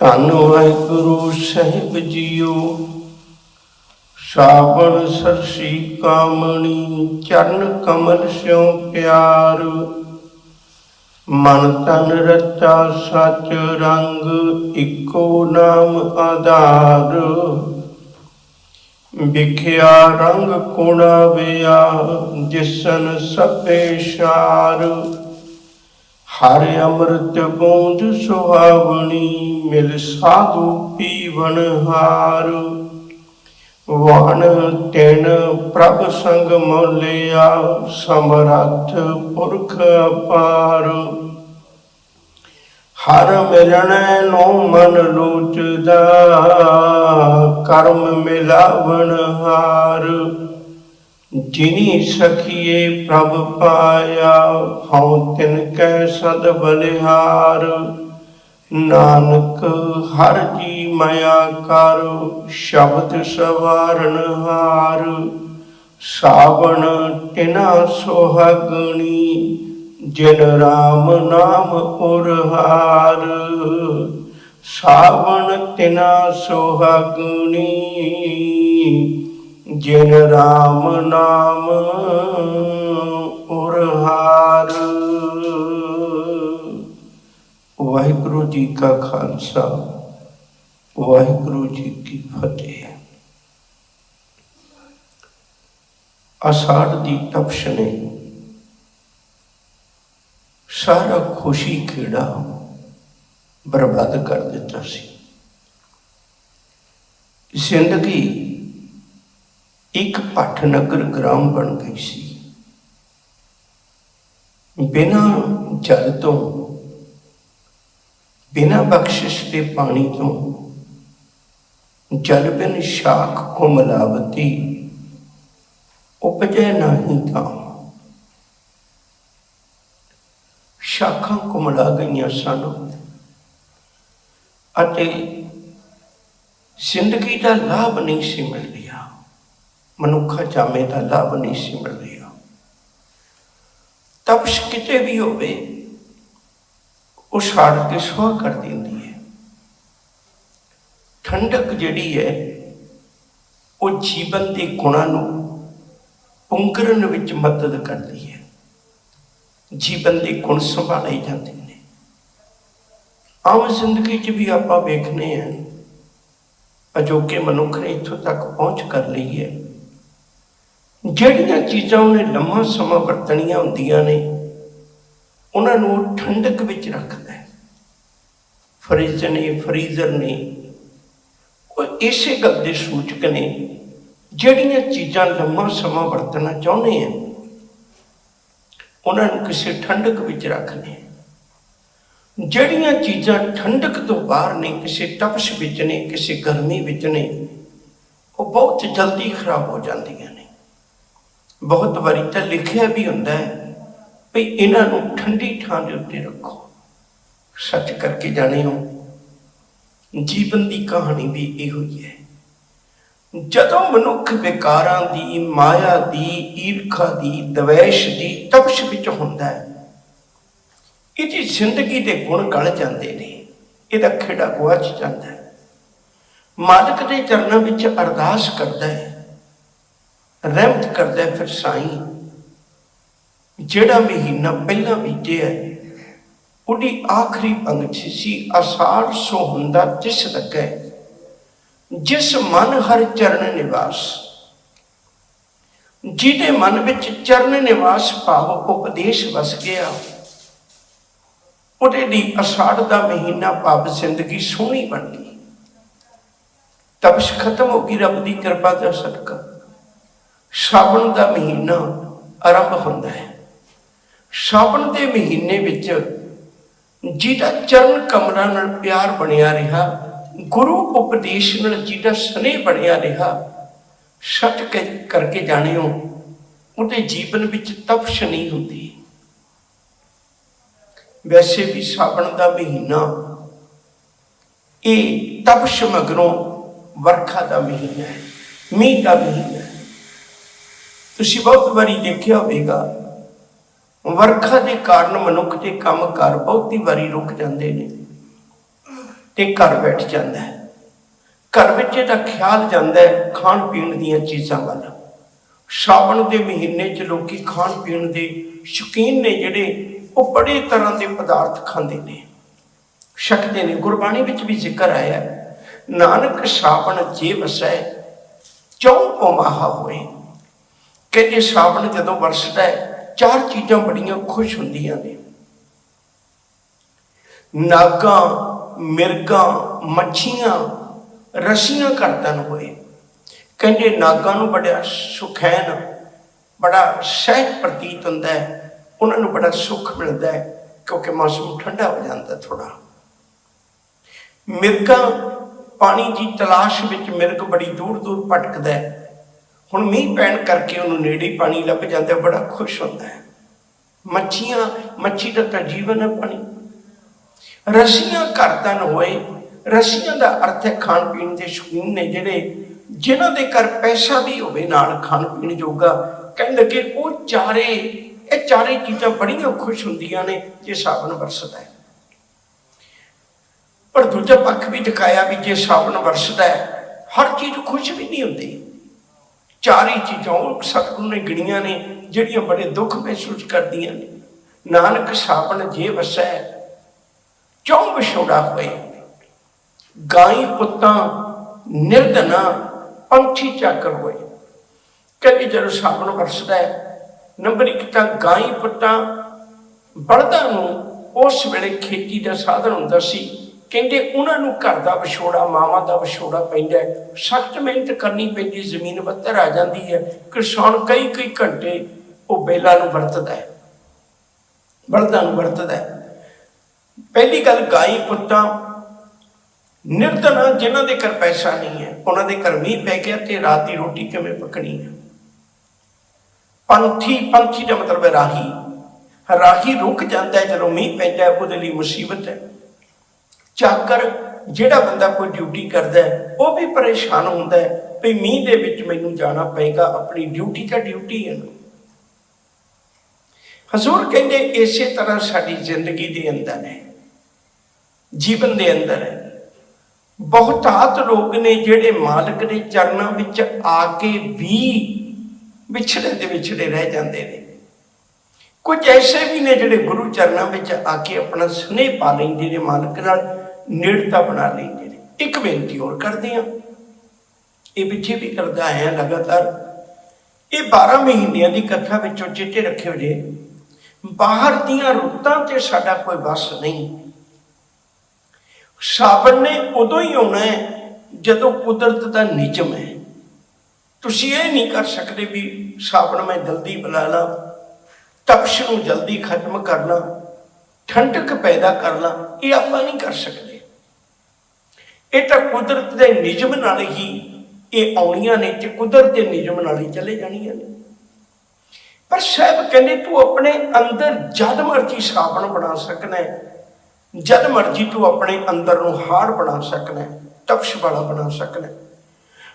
ਧੰਨ ਵਾਹਿਗੁਰੂ ਸਾਹਿਬ ਜੀਓ। ਸਾਵਣ ਸਰਸੀ ਕਾਮਣੀ, ਚਰਨ ਕਮਲ ਸਿਉ ਪਿਆਰ। ਮਨ ਤਨ ਰਤਾ ਸਚ ਰੰਗ, ਇੱਕੋ ਨਾਮ ਆਧਾਰ। ਵਿਖਿਆ ਰੰਗ ਕੁਣਾ ਵਿਆ, ਜਿਸਨ ਸਭੇ ਸ਼ਾਰ। ਹਰ ਅੰਮ੍ਰਿਤ ਬੂੰਦ ਸੁਹਾਵਣੀ ਮਿਲ ਸਾਧੂ ਪੀਵਨ ਹਾਰ। ਵਣ ਤਿਨ ਪ੍ਰਭ ਸੰਗ ਮੋਲਿਆ, ਸਮਰੱਥ ਪੁਰਖ ਅਪਾਰ। ਹਰ ਮਿਲਣੈ ਨੂੰ ਮਨ ਲੋਚਦਾ, ਕਰਮ ਮਿਲਾਵਣ ਹਾਰ। ਜਿਨੀ ਸਖੀਏ ਪ੍ਰਭ ਪਾਇਆ, ਹਉ ਤਿਨ ਕੈ ਸਦ ਬਲਿਹਾਰ। ਨਾਨਕ, ਹਰ ਜੀ ਮਾਇਆ ਕਰ, ਸ਼ਬਦ ਸਵਾਰਨ ਹਾਰ। ਸਾਵਣ, ਤਿਨਾ ਸੁਹਾਗਣੀ, ਜਿਨ ਰਾਮ ਨਾਮ ਉਰਹਾਰ। ਸਾਵਣ, ਤਿਨਾ ਸੁਹਾਗਣੀ ਜਿਨ ਰਾਮ ਨਾਮ ਉਰਹਾਰ। ਵਾਹਿਗੁਰੂ ਜੀ ਕਾ ਖਾਲਸਾ, ਵਾਹਿਗੁਰੂ ਜੀ ਕੀ ਫਤਿਹ। ਅਸਾੜ ਦੀ ਤਪਸ਼ ਨੇ ਸਾਰਾ ਖੁਸ਼ੀ ਖੇੜਾ ਬਰਬਾਦ ਕਰ ਦਿੱਤਾ ਸੀ। ਜ਼ਿੰਦਗੀ ਇੱਕ ਪੱਠ ਨਗਰ ਗ੍ਰਾਮ ਬਣ ਗਈ ਸੀ। ਬਿਨਾਂ ਜਲ ਤੋਂ, ਬਿਨਾਂ ਬਖਸ਼ਿਸ਼ ਦੇ ਪਾਣੀ ਤੋਂ, ਜਲ ਬਿਨ ਸ਼ਾਖ ਕੁਮਲਾਵਤੀ ਉਪਜੈ ਨਹੀਂ ਤਾਂ। ਸ਼ਾਖਾਂ ਕੁਮਲਾ ਗਈਆਂ ਸਨ ਅਤੇ ਜ਼ਿੰਦਗੀ ਦਾ ਲਾਭ ਨਹੀਂ ਸੀ ਮਿਲ ਰਿਹਾ ਮਨੁੱਖਾ ਚਾਮੇ ਦਾ ਲਾਭ ਨਹੀਂ ਸੀ ਮਿਲ ਰਿਹਾ। ਤਪਸ਼ ਕਿਤੇ ਵੀ ਹੋਵੇ, ਉਹ ਛਾੜ ਕੇ ਸੁਆਹ ਕਰ ਦਿੰਦੀ ਹੈ। ਠੰਡਕ ਜਿਹੜੀ ਹੈ, ਉਹ ਜੀਵਨ ਦੇ ਗੁਣਾਂ ਨੂੰ ਪੁੰਗਰਨ ਵਿੱਚ ਮਦਦ ਕਰਦੀ ਹੈ। ਜੀਵਨ ਦੇ ਗੁਣ ਸੰਭਾਲੇ ਜਾਂਦੇ ਨੇ। ਆਮ ਜ਼ਿੰਦਗੀ 'ਚ ਵੀ ਆਪਾਂ ਵੇਖਨੇ ਆ ਅਜੋਕੇ ਮਨੁੱਖ ਨੇ ਇੱਥੋਂ ਤੱਕ ਪਹੁੰਚ ਕਰ ਲਈ ਹੈ। ਜਿਹੜੀਆਂ ਚੀਜ਼ਾਂ ਉਹਨੇ ਲੰਮਾ ਸਮਾਂ ਵਰਤਣੀਆਂ ਹੁੰਦੀਆਂ ਨੇ, ਉਹਨਾਂ ਨੂੰ ਉਹ ਠੰਡਕ ਵਿੱਚ ਰੱਖਦਾ ਹੈ। ਫਰਿੱਜ ਨੇ, ਫਰੀਜ਼ਰ ਨੇ, ਉਹ ਇਸੇ ਗੱਲ ਦੇ ਸੂਚਕ ਨੇ, ਜਿਹੜੀਆਂ ਚੀਜ਼ਾਂ ਲੰਮਾ ਸਮਾਂ ਵਰਤਣਾ ਚਾਹੁੰਦੇ ਆ, ਉਹਨਾਂ ਨੂੰ ਕਿਸੇ ਠੰਡਕ ਵਿੱਚ ਰੱਖਦੇ ਆ। ਜਿਹੜੀਆਂ ਚੀਜ਼ਾਂ ਠੰਡਕ ਤੋਂ ਬਾਹਰ ਨੇ, ਕਿਸੇ ਤਪਸ਼ ਵਿੱਚ ਨੇ, ਕਿਸੇ ਗਰਮੀ ਵਿੱਚ ਨੇ, ਉਹ ਬਹੁਤ ਜਲਦੀ ਖਰਾਬ ਹੋ ਜਾਂਦੀਆਂ ਬਹੁਤ ਵਾਰੀ ਤਾਂ ਲਿਖਿਆ ਵੀ ਹੁੰਦਾ ਹੈ ਵੀ ਇਹਨਾਂ ਨੂੰ ਠੰਡੀ ਥਾਂ ਦੇ ਉੱਤੇ ਰੱਖੋ। ਸੱਚ ਕਰਕੇ ਜਾਣਿਓ, ਜੀਵਨ ਦੀ ਕਹਾਣੀ ਵੀ ਇਹੋ ਹੀ ਹੈ। ਜਦੋਂ ਮਨੁੱਖ ਵਿਕਾਰਾਂ ਦੀ, ਮਾਇਆ ਦੀ, ਈਰਖਾ ਦੀ, ਦਵੇਸ਼ ਦੀ ਤਪਸ਼ ਵਿੱਚ ਹੁੰਦਾ ਹੈ ਇਹਦੀ ਜ਼ਿੰਦਗੀ ਦੇ ਗੁਣ ਗਲ ਜਾਂਦੇ ਨੇ, ਇਹਦਾ ਖੇੜਾ ਗੁਆਚ ਜਾਂਦਾ ਹੈ। ਮਾਲਕ ਦੇ ਚਰਨਾਂ ਵਿੱਚ ਅਰਦਾਸ ਕਰਦਾ ਹੈ ਰਹਿਮਤ ਕਰਦਾ ਫਿਰ ਸਾਈਂ। ਜਿਹੜਾ ਮਹੀਨਾ ਪਹਿਲਾਂ ਬੀਤਿਆ, ਉਹਦੀ ਆਖਰੀ ਪੰਕਤੀ ਸੀ ਅਸਾਰ ਸੋ ਹੁੰਦਾ ਜਿਸ ਲੱਗੇ ਜਿਸ ਮਨ ਹਰ ਚਰਨ ਨਿਵਾਸ, ਜਿਹਦੇ ਮਨ ਵਿੱਚ ਚਰਨ ਨਿਵਾਸ ਭਾਵ ਉਪਦੇਸ਼ ਵਸ ਗਿਆ, ਉਹਦੇ ਲਈ ਅਸਾੜ ਦਾ ਮਹੀਨਾ ਭਾਵ ਜ਼ਿੰਦਗੀ ਸੋਹਣੀ ਬਣ ਗਈ ਤਪਸ਼ ਖਤਮ ਹੋ ਗਈ, ਰੱਬ ਦੀ ਕਿਰਪਾ ਦਾ ਸਦਕਾ। ਸਾਵਣ ਦਾ ਮਹੀਨਾ ਆਰੰਭ ਹੁੰਦਾ ਹੈ। ਸਾਵਣ ਦੇ ਮਹੀਨੇ ਵਿੱਚ ਜਿਹਦਾ ਚਰਨ ਕਮਲਾਂ ਨਾਲ ਪਿਆਰ ਬਣਿਆ ਰਿਹਾ, ਗੁਰੂ ਉਪਦੇਸ਼ ਨਾਲ ਜਿਹਦਾ ਸਨੇਹ ਬਣਿਆ ਰਿਹਾ ਸੱਚ ਕਰਕੇ ਜਾਣਿਓ, ਉਹਦੇ ਜੀਵਨ ਵਿੱਚ ਤਪਸ਼ ਨਹੀਂ ਹੁੰਦੀ। ਵੈਸੇ ਵੀ ਸਾਵਣ ਦਾ ਮਹੀਨਾ, ਇਹ ਤਪਸ਼ ਮਗਰੋਂ ਵਰਖਾ ਦਾ ਮਹੀਨਾ ਹੈ, ਮੀਂਹ ਦਾ ਮਹੀਨਾ ਤੁਸੀਂ ਬਹੁਤ ਵਾਰੀ ਦੇਖਿਆ ਹੋਵੇਗਾ, ਵਰਖਾ ਦੇ ਕਾਰਨ ਮਨੁੱਖ ਦੇ ਕੰਮਕਾਰ ਬਹੁਤੀ ਵਾਰੀ ਰੁਕ ਜਾਂਦੇ ਨੇ ਇਹ ਘਰ ਬੈਠ ਜਾਂਦਾ ਹੈ। ਘਰ ਵਿੱਚ ਇਹਦਾ ਖਿਆਲ ਜਾਂਦਾ ਹੈ ਖਾਣ ਪੀਣ ਦੀਆਂ ਚੀਜ਼ਾਂ ਵੱਲ। ਸ਼ਾਵਣ ਦੇ ਮਹੀਨੇ 'ਚ ਲੋਕੀ ਖਾਣ ਪੀਣ ਦੇ ਸ਼ੌਕੀਨ ਨੇ ਜਿਹੜੇ, ਉਹ ਬੜੇ ਤਰ੍ਹਾਂ ਦੇ ਪਦਾਰਥ ਖਾਂਦੇ ਨੇ। ਛਕਦੇ ਨੇ, ਗੁਰਬਾਣੀ ਵਿੱਚ ਵੀ ਜ਼ਿਕਰ ਆਇਆ ਨਾਨਕ ਸ਼ਾਵਣ ਜੇ ਵਸੈ, ਚੌ ਪਮਾਹਾ ਹੋਏ। ਕਹਿੰਦੇ ਸ਼ਾਵਣ ਜਦੋਂ ਵਰਸਦਾ ਹੈ, ਚਾਰ ਚੀਜ਼ਾਂ ਬੜੀਆਂ ਖੁਸ਼ ਹੁੰਦੀਆਂ ਨੇ। ਨਾਗਾਂ, ਮਿਰਗਾਂ, ਮੱਛੀਆਂ, ਰਸੀਆਂ ਕਰਦਨ ਹੋਏ। ਕਹਿੰਦੇ ਨਾਗਾਂ ਨੂੰ ਬੜਾ ਸੁਖੈਨ, ਬੜਾ ਸਹਿਜ ਪ੍ਰਤੀਤ ਹੁੰਦਾ ਹੈ। ਉਹਨਾਂ ਨੂੰ ਬੜਾ ਸੁੱਖ ਮਿਲਦਾ ਹੈ, ਕਿਉਂਕਿ ਮੌਸਮ ਠੰਡਾ ਹੋ ਜਾਂਦਾ ਥੋੜਾ ਮਿਰਗਾਂ, ਪਾਣੀ ਦੀ ਤਲਾਸ਼ ਵਿੱਚ ਮਿਰਗ ਬੜੀ ਦੂਰ ਦੂਰ ਭਟਕਦਾ ਹੈ। ਹੁਣ ਮੀਂਹ ਪੈਣ ਕਰਕੇ ਉਹਨੂੰ ਨੇੜੇ ਪਾਣੀ ਲੱਭ ਜਾਂਦਾ, ਬੜਾ ਖੁਸ਼ ਹੁੰਦਾ ਹੈ। ਮੱਛੀਆਂ, ਮੱਛੀ ਦਾ ਤਾਂ ਜੀਵਨ ਹੈ ਪਾਣੀ। ਰਸੀਆਂ ਕਰਦਨ ਹੋਏ। ਰਸੀਆਂ ਦਾ ਅਰਥ ਹੈ ਖਾਣ ਪੀਣ ਦੇ ਸ਼ੌਕੀਨ ਨੇ ਜਿਹੜੇ, ਜਿਨ੍ਹਾਂ ਦੇ ਘਰ ਪੈਸਾ ਵੀ ਹੋਵੇ ਨਾਲ ਖਾਣ ਪੀਣ ਜੋਗਾ, ਕਹਿਣ ਲੱਗੇ ਉਹ ਚਾਰੇ, ਇਹ ਚਾਰੇ ਚੀਜ਼ਾਂ ਬੜੀਆਂ ਖੁਸ਼ ਹੁੰਦੀਆਂ ਨੇ, ਜੇ ਸਾਵਣ ਵਰਸਦਾ ਹੈ। ਪਰ ਦੂਜਾ ਪੱਖ ਵੀ ਦਿਖਾਇਆ ਵੀ ਜੇ ਸਾਵਣ ਵਰਸਦਾ ਹੈ, ਹਰ ਚੀਜ਼ ਖੁਸ਼ ਵੀ ਨਹੀਂ ਹੁੰਦੀ। ਚਾਰੇ ਚੀਜ਼ਾਂ ਉਹ ਸਤਿਗੁਰੂ ਨੇ ਗਿਣੀਆਂ ਨੇ, ਜਿਹੜੀਆਂ ਬੜੇ ਦੁੱਖ ਮਹਿਸੂਸ ਕਰਦੀਆਂ ਨੇ। ਨਾਨਕ ਸਾਵਣ ਜੇ ਵਸੈ, ਚੌਂ ਵਿਛੋੜਾ ਹੋਏ। ਗਾਈ ਪੁੱਤਾਂ ਨਿਰਧਨਾ, ਪੰਛੀ ਚਾਕਰ ਹੋਏ। ਕਹਿੰਦੇ ਜਦੋਂ ਸਾਵਣ ਵਰਸਦਾ ਹੈ, ਨੰਬਰ ਇੱਕ ਤਾਂ ਗਾਈ ਪੁੱਤਾਂ ਬਲਦਾਂ ਨੂੰ ਉਸ ਵੇਲੇ ਖੇਤੀ ਦਾ ਸਾਧਨ ਹੁੰਦਾ ਸੀ। ਕਹਿੰਦੇ ਉਹਨਾਂ ਨੂੰ ਘਰ ਦਾ ਵਿਛੋੜਾ, ਮਾਵਾਂ ਦਾ ਵਿਛੋੜਾ ਪੈਂਦਾ ਸਖਤ ਮਿਹਨਤ ਕਰਨੀ ਪੈਂਦੀ, ਜ਼ਮੀਨ ਬੱਤਰ ਆ ਜਾਂਦੀ ਹੈ। ਕਿਸਾਨ ਕਈ ਕਈ ਘੰਟੇ ਉਹ ਬੇਲਾਂ ਨੂੰ ਵਰਤਦਾ ਹੈ। ਬਲਦਾਂ ਨੂੰ ਵਰਤਦਾ ਹੈ। ਪਹਿਲੀ ਗੱਲ, ਗਾਈ ਪੁੱਤਾਂ ਨਿਰਧਨ ਜਿਨ੍ਹਾਂ ਦੇ ਘਰ ਪੈਸਾ ਨਹੀਂ ਹੈ। ਉਹਨਾਂ ਦੇ ਘਰ ਮੀਂਹ ਪੈ ਗਿਆ ਤੇ ਰਾਤ ਦੀ ਰੋਟੀ ਕਿਵੇਂ ਪਕਣੀ ਹੈ? ਪੰਥੀ ਪੰਥੀ ਦਾ ਮਤਲਬ ਹੈ ਰਾਹੀ। ਰਾਹੀ ਰੁਕ ਜਾਂਦਾ ਜਦੋਂ ਮੀਂਹ ਪੈਂਦਾ ਉਹਦੇ ਲਈ ਮੁਸੀਬਤ ਹੈ। ਚਾਕਰ ਜਿਹੜਾ ਬੰਦਾ ਕੋਈ ਡਿਊਟੀ ਕਰਦਾ ਉਹ ਵੀ ਪਰੇਸ਼ਾਨ ਹੁੰਦਾ ਹੈ ਵੀ ਮੀਂਹ ਦੇ ਵਿੱਚ ਮੈਨੂੰ ਜਾਣਾ ਪਏਗਾ, ਆਪਣੀ ਡਿਊਟੀ ਤਾਂ ਡਿਊਟੀ ਹੈ ਨਾ। ਹਜ਼ੂਰ ਕਹਿੰਦੇ ਇਸੇ ਤਰ੍ਹਾਂ ਸਾਡੀ ਜ਼ਿੰਦਗੀ ਦੇ ਅੰਦਰ ਹੈ, ਜੀਵਨ ਦੇ ਅੰਦਰ ਹੈ। ਬਹੁਤਾਤ ਲੋਕ ਨੇ ਜਿਹੜੇ ਮਾਲਕ ਦੇ ਚਰਨਾਂ ਵਿੱਚ ਆ ਕੇ ਵੀ ਵਿਛੜੇ ਦੇ ਵਿਛੜੇ ਰਹਿ ਜਾਂਦੇ ਨੇ। ਕੁਝ ਐਸੇ ਵੀ ਨੇ ਜਿਹੜੇ ਗੁਰੂ ਚਰਨਾਂ ਵਿੱਚ ਆ ਕੇ ਆਪਣਾ ਸਨੇਹ ਪਾ ਲੈਂਦੇ ਨੇ ਮਾਲਕ ਨਾਲ ਨੇੜਤਾ ਬਣਾ ਲੈਂਦੇ ਨੇ ਇੱਕ ਬੇਨਤੀ ਹੋਰ ਕਰਦੇ ਹਾਂ। ਇਹ ਪਿੱਛੇ ਵੀ ਕਰਦਾ ਆਇਆ ਲਗਾਤਾਰ। ਇਹ 12 ਮਹੀਨਿਆਂ ਦੀ ਕਥਾ ਵਿੱਚੋਂ ਚਿੱਟੇ ਰੱਖਿਓ ਜੇ। ਬਾਹਰ ਦੀਆਂ ਰੁੱਤਾਂ ਤੇ ਸਾਡਾ ਕੋਈ ਵਸ ਨਹੀਂ। ਸਾਵਣ ਨੇ ਉਦੋਂ ਹੀ ਆਉਣਾ ਹੈ ਜਦੋਂ ਕੁਦਰਤ ਦਾ ਨਿਯਮ ਹੈ। ਤੁਸੀਂ ਇਹ ਨਹੀਂ ਕਰ ਸਕਦੇ ਵੀ ਸਾਵਣ ਮੈਂ ਜਲਦੀ ਬੁਲਾ ਲਾਂ, ਤਪਸ਼ ਨੂੰ ਜਲਦੀ ਖਤਮ ਕਰਨਾ, ਠੰਡਕ ਪੈਦਾ ਕਰ ਲਾਂ। ਇਹ ਆਪਾਂ ਨਹੀਂ ਕਰ ਸਕਦੇ। ਇਹ ਤਾਂ ਕੁਦਰਤ ਦੇ ਨਿਯਮ ਨਾਲ ਹੀ ਇਹ ਆਉਣੀਆਂ ਨੇ ਤੇ ਕੁਦਰਤ ਦੇ ਨਿਯਮ ਨਾਲ ਹੀ ਚਲੇ ਜਾਣੀਆਂ ਨੇ। ਪਰ ਸਾਹਿਬ ਕਹਿੰਦੇ, ਤੂੰ ਆਪਣੇ ਅੰਦਰ ਜਦ ਮਰਜ਼ੀ ਸਾਬਣ ਬਣਾ ਸਕਣਾ ਜਦ ਮਰਜ਼ੀ ਤੂੰ ਆਪਣੇ ਅੰਦਰ ਨੂੰ ਹਾਰ ਬਣਾ ਸਕਣਾ ਤਪਸ਼ ਵਾਲਾ ਬਣਾ ਸਕਣਾ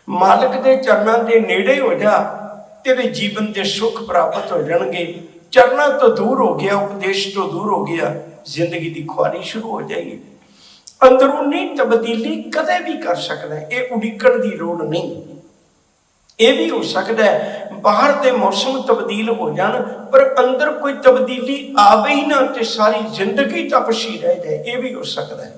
ਮਾਲਕ ਦੇ ਚਰਨਾਂ ਦੇ ਨੇੜੇ ਹੋ ਜਾ, ਤੇਰੇ ਜੀਵਨ ਦੇ ਸੁੱਖ ਪ੍ਰਾਪਤ ਹੋ ਜਾਣਗੇ। ਚਰਨਾਂ ਤੋਂ ਦੂਰ ਹੋ ਗਿਆ, ਉਪਦੇਸ਼ ਤੋਂ ਦੂਰ ਹੋ ਗਿਆ, ਜ਼ਿੰਦਗੀ ਦੀ ਖੁਆਰੀ ਸ਼ੁਰੂ ਹੋ ਜਾਏਗੀ। ਅੰਦਰੂਨੀ ਤਬਦੀਲੀ ਕਦੇ ਵੀ ਕਰ ਸਕਦਾ ਹੈ। ਇਹ ਉਡੀਕਣ ਦੀ ਲੋੜ ਨਹੀਂ। ਇਹ ਵੀ ਹੋ ਸਕਦਾ ਹੈ, ਬਾਹਰ ਦੇ ਮੌਸਮ ਤਬਦੀਲ ਹੋ ਜਾਣ, ਪਰ ਅੰਦਰ ਕੋਈ ਤਬਦੀਲੀ ਆਵੇ ਹੀ ਨਾ ਤੇ ਸਾਰੀ ਜ਼ਿੰਦਗੀ ਤਪਸ਼ੀ ਰਹਿ ਜਾਏ। ਇਹ ਵੀ ਹੋ ਸਕਦਾ ਹੈ।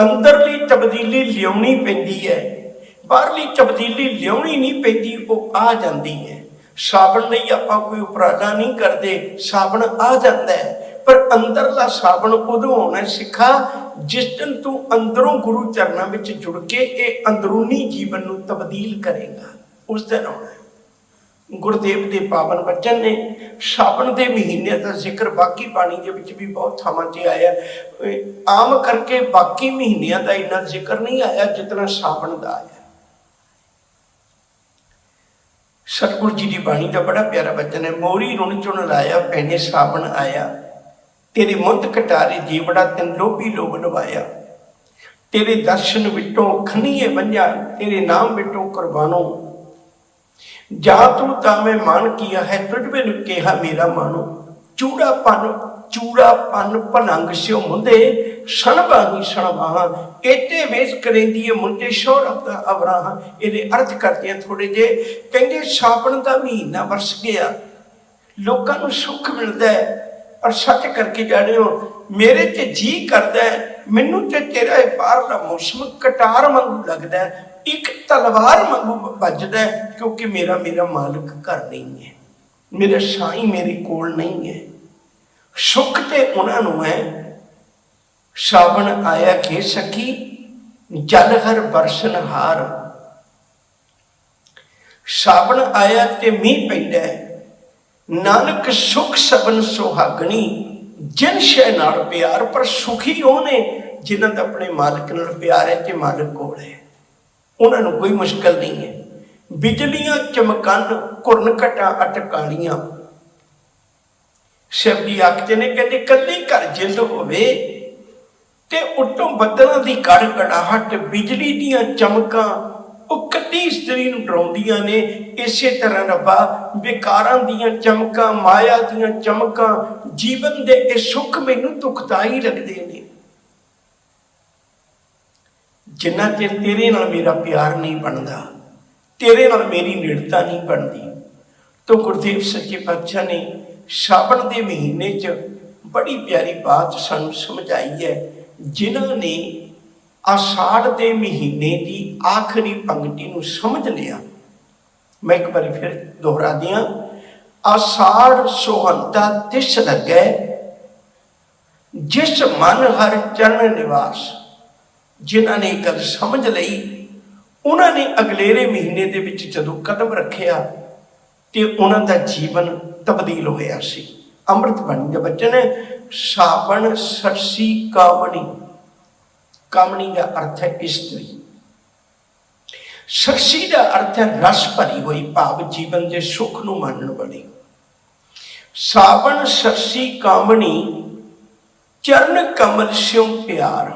ਅੰਦਰਲੀ ਤਬਦੀਲੀ ਲਿਆਉਣੀ ਪੈਂਦੀ ਹੈ। ਬਾਹਰਲੀ ਤਬਦੀਲੀ ਲਿਆਉਣੀ ਨਹੀਂ ਪੈਂਦੀ, ਉਹ ਆ ਜਾਂਦੀ ਹੈ। ਸਾਬਣ ਲਈ ਆਪਾਂ ਕੋਈ ਉਪਰਾਲਾ ਨਹੀਂ ਕਰਦੇ, ਸਾਬਣ ਆ ਜਾਂਦਾ ਹੈ। ਪਰ ਅੰਦਰਲਾ ਸਾਵਣ ਉਦੋਂ ਆਉਣਾ ਸਿੱਖਾ, ਜਿਸ ਦਿਨ ਤੂੰ ਅੰਦਰੋਂ ਗੁਰੂ ਚਰਨਾਂ ਵਿੱਚ ਜੁੜ ਕੇ ਇਹ ਅੰਦਰੂਨੀ ਜੀਵਨ ਨੂੰ ਤਬਦੀਲ ਕਰੇਗਾ, ਉਸ ਦਿਨ ਆਉਣਾ ਗੁਰਦੇਵ ਦੇ ਪਾਵਨ ਬਚਨ ਨੇ ਸਾਵਣ ਦੇ ਮਹੀਨੇ ਦਾ ਜ਼ਿਕਰ ਬਾਕੀ ਬਾਣੀ ਦੇ ਵਿੱਚ ਵੀ ਬਹੁਤ ਥਾਵਾਂ ਤੇ ਆਇਆ ਆਮ ਕਰਕੇ ਬਾਕੀ ਮਹੀਨਿਆਂ ਦਾ ਇੰਨਾ ਜ਼ਿਕਰ ਨਹੀਂ ਆਇਆ ਜਿਤਨਾ ਸਾਵਣ ਦਾ ਆਇਆ ਸਤਿਗੁਰੂ ਜੀ ਦੀ ਬਾਣੀ ਦਾ ਬੜਾ ਪਿਆਰਾ ਬਚਨ ਹੈ, ਮੋਰੀ ਰੁਣ ਚੁਣ ਲਾਇਆ ਪੈਨੇ ਸਾਵਣ ਆਇਆ। ਤੇਰੇ ਮੁੱਤ ਕਟਾਰੇ ਜੀਵੜਾ ਤੈਨ ਲੋਭੀ ਲੋਭ ਲਵਾਇਆ। ਤੇਰੇ ਦਰਸ਼ਨ ਵਿਟੋਂ ਖਨੀਏ ਬੰਜਾ ਤੇਰੇ ਨਾਮ ਵਿਟੋਂ ਕੁਰਬਾਨੋ। ਜਾ ਤੂੰ ਤਾਂ ਮੈਂ ਮਾਨ ਕੀਆ ਹੈ, ਤੁਝ ਬਿਨ ਕਿਹਾ ਮੇਰਾ ਮਾਨੋ ਚੂੜਾ ਪਨ, ਚੂੜਾ ਪੰਨ ਭਲੰਗ ਸਿਓ ਮੁੰਦੇ ਸਣਬਾਹੀ ਸਣਬਾਹਾਂ ਏਤੇ ਵੇਸ ਕਰੇਂਦੀ ਏ ਮੁੰਡੇ ਸ਼ੋਹਰਤ ਦਾ ਅਵਰਾਹ। ਇਹਦੇ ਅਰਥ ਕਰਦੇ ਆ ਥੋੜੇ ਜੇ ਕਹਿੰਦੇ ਸਾਵਣ ਦਾ ਮਹੀਨਾ ਵਰਸ ਗਿਆ। ਲੋਕਾਂ ਨੂੰ ਸੁੱਖ ਮਿਲਦਾ ਹੈ। ਪਰ ਸੱਚ ਕਰਕੇ ਜਾਣਿਓ ਮੇਰੇ ਤੇ ਜੀ ਕਰਦਾ ਹੈ, ਮੈਨੂੰ ਤੇ ਤੇਰਾ ਇਹ ਬਾਹਰ ਦਾ ਮੌਸਮ ਕਟਾਰ ਵਾਂਗੂ ਲੱਗਦਾ ਹੈ, ਇੱਕ ਤਲਵਾਰ ਵਾਂਗੂ ਵੱਜਦਾ ਕਿਉਂਕਿ ਮੇਰਾ ਮੇਰਾ ਮਾਲਕ ਘਰ ਨਹੀਂ ਹੈ, ਮੇਰੇ ਸਾਈਂ ਮੇਰੇ ਕੋਲ ਨਹੀਂ ਹੈ। ਸੁੱਖ ਤੇ ਉਹਨਾਂ ਨੂੰ ਹੈ, ਸਾਵਣ ਆਇਆ ਕਿ ਸਖੀ, ਜਲ ਹਰ ਬਰਸਨ ਹਾਰ। ਸਾਵਣ ਆਇਆ ਤੇ ਮੀਂਹ ਪੈਂਦਾ ਹੈ ਨਾਨਕ ਸੁਖ ਸਬਨ ਸੁਹਾਗਣੀ, ਜਿਨ ਸ਼ੈ ਨਾਲ ਪਿਆਰ, ਪਰ ਸੁਖੀ ਉਹ ਨੇ ਜਿਨ੍ਹਾਂ ਦਾ ਆਪਣੇ ਮਾਲਕ ਨਾਲ ਪਿਆਰ ਹੈ ਤੇ ਮਾਲਕ ਕੋਲ ਹੈ। ਉਹਨਾਂ ਨੂੰ ਕੋਈ ਮੁਸ਼ਕਲ ਨਹੀਂ ਹੈ। ਬਿਜਲੀਆਂ, ਚਮਕਨ, ਘੁਰਨ ਘਟਾ, ਅਟਕਾਲੀਆਂ। ਸ਼ਿਵ ਜੀ ਆਖਦੇ ਨੇ, ਕਹਿੰਦੇ, ਕੱਲੀ ਘਰ ਜਿੰਦ ਹੋਵੇ ਤੇ ਉੱਤੋਂ ਬੱਦਲਾਂ ਦੀ ਕੜ ਕੜਾਹਟ ਬਿਜਲੀ ਦੀਆਂ ਚਮਕਾਂ ਉਹ ਕੱਲੀ ਇਸਤਰੀ ਨੂੰ ਡਰਾਉਂਦੀਆਂ ਨੇ, ਇਸੇ ਤਰ੍ਹਾਂ ਰੱਬਾ, ਵਿਕਾਰਾਂ ਦੀਆਂ ਚਮਕਾਂ, ਮਾਇਆ ਦੀਆਂ ਚਮਕਾਂ, ਜੀਵਨ ਦੇ ਇਹ ਸੁੱਖ ਮੈਨੂੰ ਦੁਖਦਾਈ ਲੱਗਦੇ ਨੇ। ਜਿੰਨਾ ਚਿਰ ਤੇਰੇ ਨਾਲ ਮੇਰਾ ਪਿਆਰ ਨਹੀਂ ਬਣਦਾ, ਤੇਰੇ ਨਾਲ ਮੇਰੀ ਨੇੜਤਾ ਨਹੀਂ ਬਣਦੀ, ਤੋ ਗੁਰਦੇਵ ਸੱਚੇ ਪਾਤਸ਼ਾਹ ਨੇ ਸ਼ਾਬਣ ਦੇ ਮਹੀਨੇ 'ਚ ਬੜੀ ਪਿਆਰੀ ਬਾਤ ਸਾਨੂੰ ਸਮਝਾਈ ਹੈ, ਜਿਨ੍ਹਾਂ ਨੇ ਆਸ਼ਾੜ ਦੇ ਮਹੀਨੇ ਦੀ ਆਖਰੀ ਪੰਕਤੀ ਨੂੰ ਸਮਝ ਲਿਆ। ਮੈਂ ਇੱਕ ਵਾਰੀ ਫਿਰ ਦੁਹਰਾ ਦਿਆਂ, ਆਸ਼ਾੜ ਸੋਹੰਤਾ ਤਿਸ ਲੱਗੈ, ਜਿਸ ਮਨ ਹਰ ਚਰਨ ਨਿਵਾਸ। ਜਿਨ੍ਹਾਂ ਨੇ ਗੱਲ ਸਮਝ ਲਈ, ਉਹਨਾਂ ਨੇ ਅਗਲੇਰੇ ਮਹੀਨੇ ਦੇ ਵਿੱਚ ਜਦੋਂ ਕਦਮ ਰੱਖਿਆ, ਤੇ ਉਹਨਾਂ ਦਾ ਜੀਵਨ ਤਬਦੀਲ ਹੋਇਆ ਸੀ। ਅੰਮ੍ਰਿਤ ਬਾਣੀ ਦਾ ਬਚਨ ਹੈ ਸਾਵਣ, ਸਰਸੀ ਕਾਮਣੀ ਕਾਮਣੀ ਦਾ ਅਰਥ ਹੈ ਇਸਤਰੀ। ਸ਼ਖਸੀ ਦਾ ਅਰਥ ਹੈ ਰਸ ਭਰੀ ਹੋਈ ਭਾਵ ਜੀਵਨ ਦੇ ਸੁੱਖ ਨੂੰ ਮਾਣਨ ਵਾਲੀ। ਸਾਵਣ ਸ਼ਖਸੀ ਕਾਮਣੀ, ਚਰਨ ਕਮਲ ਸਿਉ ਪਿਆਰ।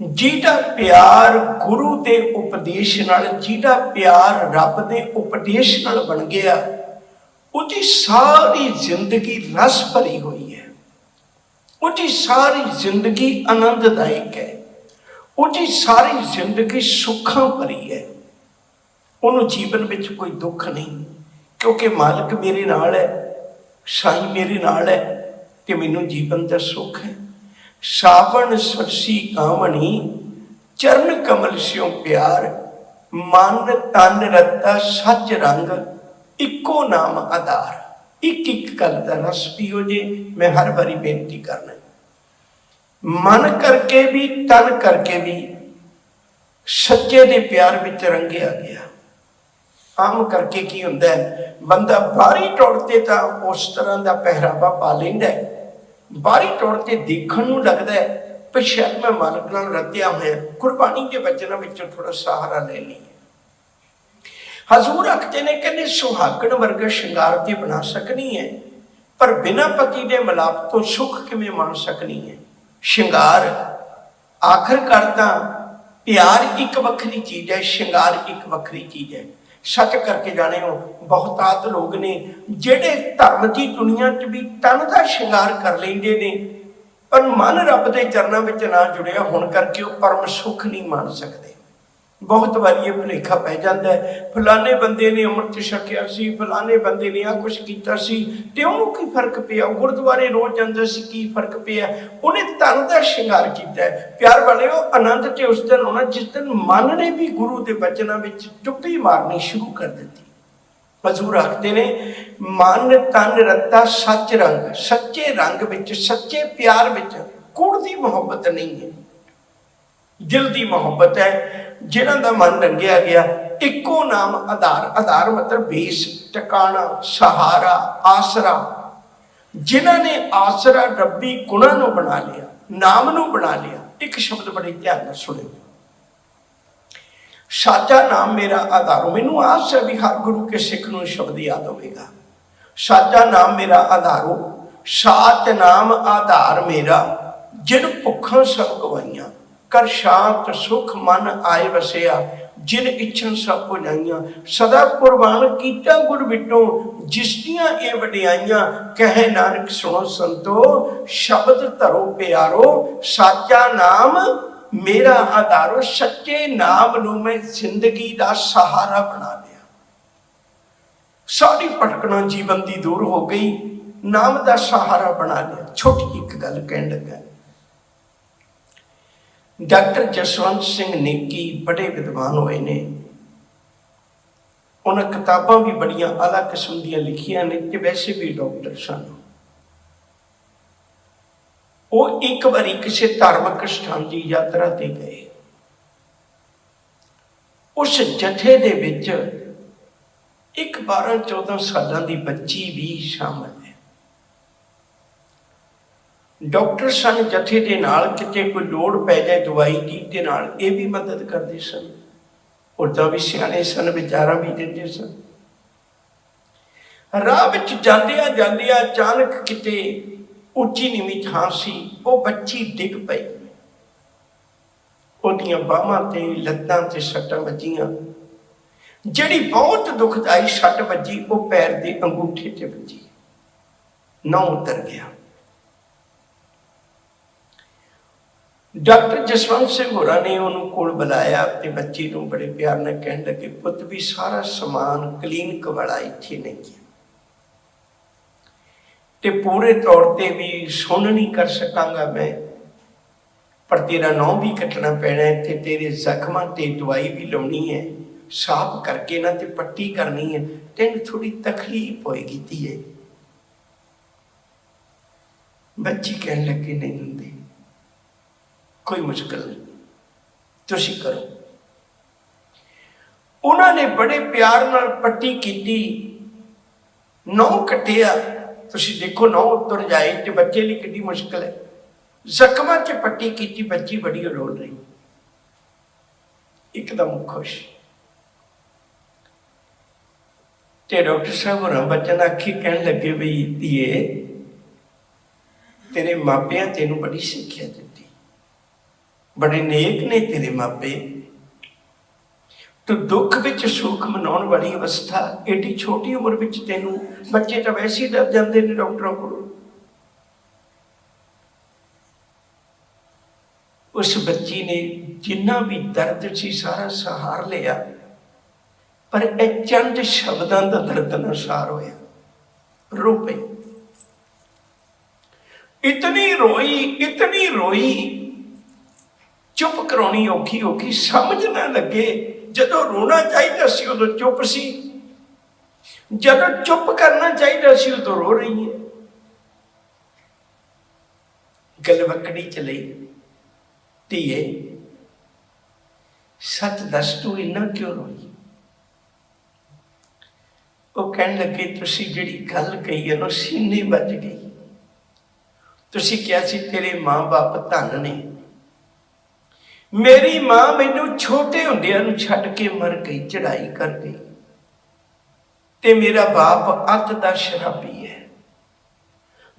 ਜਿਹਦਾ ਪਿਆਰ ਗੁਰੂ ਦੇ ਉਪਦੇਸ਼ ਨਾਲ, ਜਿਹਦਾ ਪਿਆਰ ਰੱਬ ਦੇ ਉਪਦੇਸ਼ ਨਾਲ ਬਣ ਗਿਆ, ਉਹਦੀ ਸਾਰੀ ਜ਼ਿੰਦਗੀ ਰਸ ਭਰੀ ਹੋਈ ਉਹਦੀ ਸਾਰੀ ਜ਼ਿੰਦਗੀ ਆਨੰਦਦਾਇਕ ਹੈ। ਉਹਦੀ ਸਾਰੀ ਜ਼ਿੰਦਗੀ ਸੁੱਖਾਂ ਭਰੀ ਹੈ। ਉਹਨੂੰ ਜੀਵਨ ਵਿੱਚ ਕੋਈ ਦੁੱਖ ਨਹੀਂ, ਕਿਉਂਕਿ ਮਾਲਕ ਮੇਰੇ ਨਾਲ ਹੈ ਸਾਈ ਮੇਰੇ ਨਾਲ ਹੈ ਤੇ ਮੈਨੂੰ ਜੀਵਨ ਦਾ ਸੁੱਖ ਹੈ। ਸਾਵਣ ਸਰਸੀ ਕਾਮਣੀ, ਚਰਨ ਕਮਲ ਸਿਉ ਪਿਆਰ, ਮਨ ਤਨ ਰਤਾ ਸੱਚ ਰੰਗ, ਇੱਕੋ ਨਾਮ ਆਧਾਰ। ਇੱਕ ਇੱਕ ਗੱਲ ਦਾ ਰਸ ਪੀਓ ਜੇ, ਮੈਂ ਹਰ ਵਾਰੀ ਬੇਨਤੀ ਕਰਨਾ। ਮਨ ਕਰਕੇ ਵੀ, ਤਨ ਕਰਕੇ ਵੀ ਸੱਚੇ ਦੇ ਪਿਆਰ ਵਿੱਚ ਰੰਗਿਆ ਗਿਆ। ਆਮ ਕਰਕੇ ਕੀ ਹੁੰਦਾ ਹੈ? ਬੰਦਾ ਬਾਹਰੀ ਤੌਰ ਤੇ ਤਾਂ ਉਸ ਤਰ੍ਹਾਂ ਦਾ ਪਹਿਰਾਵਾ ਪਾ ਲੈਂਦਾ ਹੈ। ਬਾਹਰੀ ਤੌਰ ਤੇ ਦੇਖਣ ਨੂੰ ਲੱਗਦਾ ਹੈ ਪਰ ਸ਼ਾਇਦ ਮੈਂ ਮਾਲਕ ਨਾਲ ਰਤਿਆ ਹੋਇਆ, ਕੁਰਬਾਨੀ ਦੇ ਵਚਨਾਂ ਵਿੱਚੋਂ ਥੋੜਾ ਸਹਾਰਾ ਲੈ ਲਈ ਹਜ਼ੂਰ ਆਖਦੇ ਨੇ ਕਹਿੰਦੇ, ਸੁਹਾਗਣ ਵਰਗਾ ਸ਼ਿੰਗਾਰ ਤੇ ਬਣਾ ਸਕਣੀ ਹੈ ਪਰ ਬਿਨਾਂ ਪਤੀ ਦੇ ਮਿਲਾਪ ਤੋਂ ਸੁੱਖ ਕਿਵੇਂ ਮਾਣ ਸਕਣੀ ਹੈ ਸ਼ਿੰਗਾਰ, ਆਖਰਕਾਰ ਤਾਂ ਪਿਆਰ ਇੱਕ ਵੱਖਰੀ ਚੀਜ਼ ਹੈ ਸ਼ਿੰਗਾਰ ਇੱਕ ਵੱਖਰੀ ਚੀਜ਼ ਹੈ ਸੱਚ ਕਰਕੇ ਜਾਣਿਓ ਬਹੁਤਾਤ ਲੋਕ ਨੇ ਜਿਹੜੇ ਧਰਮ ਦੀ ਦੁਨੀਆ 'ਚ ਵੀ ਤਨ ਦਾ ਸ਼ਿੰਗਾਰ ਕਰ ਲੈਂਦੇ ਨੇ, ਪਰ ਮਨ ਰੱਬ ਦੇ ਚਰਨਾਂ ਵਿੱਚ ਨਾ ਜੁੜਿਆ ਹੋਣ ਕਰਕੇ ਉਹ ਪਰਮ ਸੁੱਖ ਨਹੀਂ ਮੰਨ ਸਕਦੇ। ਬਹੁਤ ਵਾਰੀ ਇਹ ਭੁਲੇਖਾ ਪੈ ਜਾਂਦਾ ਹੈ। ਫਲਾਣੇ ਬੰਦੇ ਨੇ ਅੰਮ੍ਰਿਤ ਛਕਿਆ ਸੀ, ਫਲਾਣੇ ਬੰਦੇ ਨੇ ਆ ਕੁਝ ਕੀਤਾ ਸੀ ਤੇ ਉਹਨੂੰ ਕੀ ਫ਼ਰਕ ਪਿਆ? ਗੁਰਦੁਆਰੇ ਰੋਜ਼ ਜਾਂਦਾ ਸੀ, ਕੀ ਫ਼ਰਕ ਪਿਆ? ਉਹਨੇ ਧਨ ਦਾ ਸ਼ਿੰਗਾਰ ਕੀਤਾ ਹੈ। ਪਿਆਰ ਵਾਲਿਓ, ਆਨੰਦ ਤੇ ਉਸ ਦਿਨ ਹੋਣਾ ਜਿਸ ਦਿਨ ਮਨ ਨੇ ਵੀ ਗੁਰੂ ਦੇ ਬਚਨਾਂ ਵਿੱਚ ਟੁੱਟੀ ਮਾਰਨੀ ਸ਼ੁਰੂ ਕਰ ਦਿੱਤੀ। ਹਜ਼ੂਰ ਆਖਦੇ ਨੇ, ਮਨ, ਤਨ, ਰੱਤਾ, ਸੱਚ ਰੰਗ, ਸੱਚੇ ਰੰਗ ਵਿੱਚ, ਸੱਚੇ ਪਿਆਰ ਵਿੱਚ, ਕੁੜ ਦੀ ਮੁਹੱਬਤ ਨਹੀਂ ਹੈ। ਦਿਲ ਦੀ ਮੁਹੱਬਤ ਹੈ, ਜਿਹਨਾਂ ਦਾ ਮਨ ਰੰਗਿਆ ਗਿਆ, ਇੱਕੋ ਨਾਮ ਆਧਾਰ ਆਧਾਰ ਮਤਲਬ ਬੇਸ, ਟਿਕਾਣਾ, ਸਹਾਰਾ, ਆਸਰਾ। ਜਿਨ੍ਹਾਂ ਨੇ ਆਸਰਾ ਰੱਬੀ ਗੁਣਾਂ ਨੂੰ ਬਣਾ ਲਿਆ, ਨਾਮ ਨੂੰ ਬਣਾ ਲਿਆ, ਇੱਕ ਸ਼ਬਦ ਬੜੇ ਧਿਆਨ ਨਾਲ ਸੁਣਿਓ। ਸਾਚਾ ਨਾਮ ਮੇਰਾ ਆਧਾਰ, ਮੈਨੂੰ ਆਸ ਹੈ ਵੀ ਹਰ ਗੁਰੂ ਕੇ ਸਿੱਖ ਨੂੰ ਸ਼ਬਦ ਯਾਦ ਹੋਵੇਗਾ। ਸਾਚਾ ਨਾਮ ਮੇਰਾ ਆਧਾਰੋ, ਸਾਚ ਨਾਮ ਆਧਾਰ ਮੇਰਾ ਜਿਨ ਭੁੱਖਾਂ ਸਭ ਗਵਾਈਆਂ। ਕਰ ਸ਼ਾਂਤ ਸੁਖ ਮਨ ਆਏ ਵਸਿਆ, ਜਿਨ ਇੱਛਾ ਸਭ ਪੁਜਾਈਆਂ। ਸਦਾ ਕੁਰਬਾਨ ਕੀਤਾ ਗੁਰ ਵਿਟੋ, ਜਿਸ ਦੀਆਂ ਇਹ ਵਡਿਆਈਆਂ, ਕਹੇ ਨਾਨਕ ਸੁਣੋ ਸੰਤੋ, ਸ਼ਬਦ ਧਰੋ ਪਿਆਰੋ, ਸਾਚਾ ਨਾਮ ਮੇਰਾ ਆਧਾਰੋ, ਸੱਚੇ ਨਾਮ ਨੂੰ ਮੈਂ ਜ਼ਿੰਦਗੀ ਦਾ ਸਹਾਰਾ ਬਣਾ ਲਿਆ। ਸਾਡੀ ਭਟਕਣਾ ਜੀਵਨ ਦੀ ਦੂਰ ਹੋ ਗਈ, ਨਾਮ ਦਾ ਸਹਾਰਾ ਬਣਾ ਲਿਆ। ਛੋਟੀ ਇੱਕ ਗੱਲ ਕਹਿਣ ਲੱਗਾ। ਡਾਕਟਰ ਜਸਵੰਤ ਸਿੰਘ ਨੇਕੀ ਬੜੇ ਵਿਦਵਾਨ ਹੋਏ ਨੇ। ਉਹਨਾਂ ਕਿਤਾਬਾਂ ਵੀ ਬੜੀਆਂ ਆਲਾ ਕਿਸਮ ਦੀਆਂ ਲਿਖੀਆਂ ਨੇ ਕਿ ਵੈਸੇ ਵੀ ਡਾਕਟਰ ਸਨ। ਉਹ ਇੱਕ ਵਾਰੀ ਕਿਸੇ ਧਾਰਮਿਕ ਸਥਾਨ ਦੀ ਯਾਤਰਾ ਤੇ ਗਏ। ਉਸ ਜਥੇ ਦੇ ਵਿੱਚ ਇੱਕ 12 14 ਸਾਲਾਂ ਦੀ ਬੱਚੀ ਵੀ ਸ਼ਾਮਲ ਡਾਕਟਰ ਸਨ ਜਥੇ ਦੇ ਨਾਲ, ਕਿਤੇ ਕੋਈ ਲੋੜ ਪੈ ਜਾਏ ਦਵਾਈ ਦੀ ਤੇ ਨਾਲ ਇਹ ਵੀ ਮਦਦ ਕਰਦੇ ਸਨ। ਉਦਾਂ ਵੀ ਸਿਆਣੇ ਸਨ, ਵਿਚਾਰਾਂ ਵੀ ਦਿੰਦੇ ਸਨ। ਰਾਹ ਵਿੱਚ ਜਾਂਦਿਆਂ ਜਾਂਦਿਆਂ ਅਚਾਨਕ ਕਿਤੇ ਉੱਚੀ ਨੀਵੀਂ ਥਾਂ ਸੀ, ਉਹ ਬੱਚੀ ਡਿੱਗ ਪਈ। ਉਹਦੀਆਂ ਬਾਹਾਂ ਤੇ, ਲੱਤਾਂ ਤੇ ਸੱਟਾਂ ਵੱਜੀਆਂ। ਜਿਹੜੀ ਬਹੁਤ ਦੁਖਦਾਈ ਸੱਟ ਵੱਜੀ, ਉਹ ਪੈਰ ਦੇ ਅੰਗੂਠੇ ਤੇ ਵੱਜੀ। ਨਾ ਉਤਰ ਗਿਆ। ਡਾਕਟਰ ਜਸਵੰਤ ਸਿੰਘ ਹੋਰਾਂ ਨੇ ਉਹਨੂੰ ਕੋਲ ਬੁਲਾਇਆ ਤੇ ਬੱਚੀ ਨੂੰ ਬੜੇ ਪਿਆਰ ਨਾਲ ਕਹਿਣ ਲੱਗੇ, ਪੁੱਤ, ਵੀ ਸਾਰਾ ਸਮਾਨ ਕਲੀਨਿਕ ਵਾਲਾ ਇੱਥੇ ਨਹੀਂ ਹੈ। ਤੇ ਪੂਰੇ ਤੌਰ ਤੇ ਵੀ ਸੁਣ ਨਹੀਂ ਕਰ ਸਕਾਂਗਾ ਮੈਂ, ਪਰ ਤੇਰਾ ਨਾਂ ਵੀ ਕੱਟਣਾ ਪੈਣਾ ਹੈ ਤੇ ਤੇਰੇ ਜ਼ਖਮਾਂ ਤੇ ਦਵਾਈ ਵੀ ਲਾਉਣੀ ਹੈ। ਸਾਫ਼ ਕਰਕੇ ਨਾ ਤੇ ਪੱਟੀ ਕਰਨੀ ਹੈ, ਤੈਨੂੰ ਥੋੜੀ ਤਕਲੀਫ ਹੋਏਗੀ ਧੀਏ ਬੱਚੀ ਕਹਿਣ ਲੱਗੀ, ਨਹੀਂ ਹੁੰਦੀ। ਕੋਈ ਮੁਸ਼ਕਲ ਨਹੀਂ। ਤੁਸੀਂ ਕਰੋ। ਉਹਨਾਂ ਨੇ ਬੜੇ ਪਿਆਰ ਨਾਲ ਪੱਟੀ ਕੀਤੀ। ਨੌ ਕੱਟਿਆ। ਤੁਸੀਂ ਦੇਖੋ ਨੌ ਉਤਰ ਜਾਏ ਤੇ ਬੱਚੇ ਲਈ ਕਿੰਨੀ ਮੁਸ਼ਕਲ ਹੈ। ਜ਼ਖਮਾਂ 'ਚ ਪੱਟੀ ਕੀਤੀ, ਬੱਚੀ ਬੜੀ ਰੋਲ ਰਹੀ। ਇੱਕਦਮ ਖੁਸ਼। ਤੇ ਡਾਕਟਰ ਸਾਹਿਬ ਹੋਰਾਂ ਬੱਚਨ ਆਖੀ ਕਹਿਣ ਲੱਗੇ ਵੀ, ਧੀਏ, ਤੇਰੇ ਮਾਪਿਆਂ ਤੈਨੂੰ ਬੜੀ ਸਿੱਖਿਆ ਦਿੱਤੀ ਬੜੇ ਨੇਕ ਨੇ ਤੇਰੇ ਮਾਪੇ। ਤੂੰ ਦੁੱਖ ਵਿੱਚ ਸੁੱਖ ਮਨਾਉਣ ਵਾਲੀ ਅਵਸਥਾ, ਏਡੀ ਛੋਟੀ ਉਮਰ ਵਿੱਚ ਤੈਨੂੰ ਬੱਚੇ ਤਾਂ ਵੈਸੇ ਹੀ ਡਰ ਜਾਂਦੇ ਨੇ ਡਾਕਟਰਾਂ ਕੋਲੋਂ। ਉਸ ਬੱਚੀ ਨੇ ਜਿੰਨਾ ਵੀ ਦਰਦ ਸੀ ਸਾਰਾ ਸਹਾਰ ਲਿਆ, ਪਰ ਇਹ ਚੰਦ ਸ਼ਬਦਾਂ ਦਾ ਦਰਦ ਨਾ ਸਾਰ ਹੋਇਆ। ਰੋ ਪਈ। ਇਤਨੀ ਰੋਈ ਇਤਨੀ ਰੋਈ ਚੁੱਪ ਕਰਾਉਣੀ ਔਖੀ ਔਖੀ ਸਮਝ ਨਾ ਲੱਗੇ। ਜਦੋਂ ਰੋਣਾ ਚਾਹੀਦਾ ਸੀ, ਉਦੋਂ ਚੁੱਪ ਸੀ। ਜਦੋਂ ਚੁੱਪ ਕਰਨਾ ਚਾਹੀਦਾ ਸੀ, ਉਦੋਂ ਰੋ ਰਹੀ ਹੈ। ਗੱਲ ਵਕੜੀ ਚਲੀ। ਧੀਏ, ਸੱਚ ਦੱਸ ਤੂੰ ਇੰਨਾ ਕਿਉਂ ਰੋਈ? ਉਹ ਕਹਿਣ ਲੱਗੇ, ਤੁਸੀਂ ਜਿਹੜੀ ਗੱਲ ਕਹੀ ਹੈ ਨਾ ਸੀਨੇ ਵੱਜ ਗਈ। ਤੁਸੀਂ ਕਿਹਾ ਸੀ, ਤੇਰੇ ਮਾਂ-ਬਾਪ ਧੰਨ ਨੇ। ਮੇਰੀ ਮਾਂ ਮੈਨੂੰ ਛੋਟੇ ਹੁੰਦਿਆਂ ਨੂੰ ਛੱਡ ਕੇ ਮਰ ਗਈ ਚੜਾਈ ਕਰ ਗਈ। ਤੇ ਮੇਰਾ ਬਾਪ ਅੱਤ ਦਾ ਸ਼ਰਾਬੀ ਹੈ।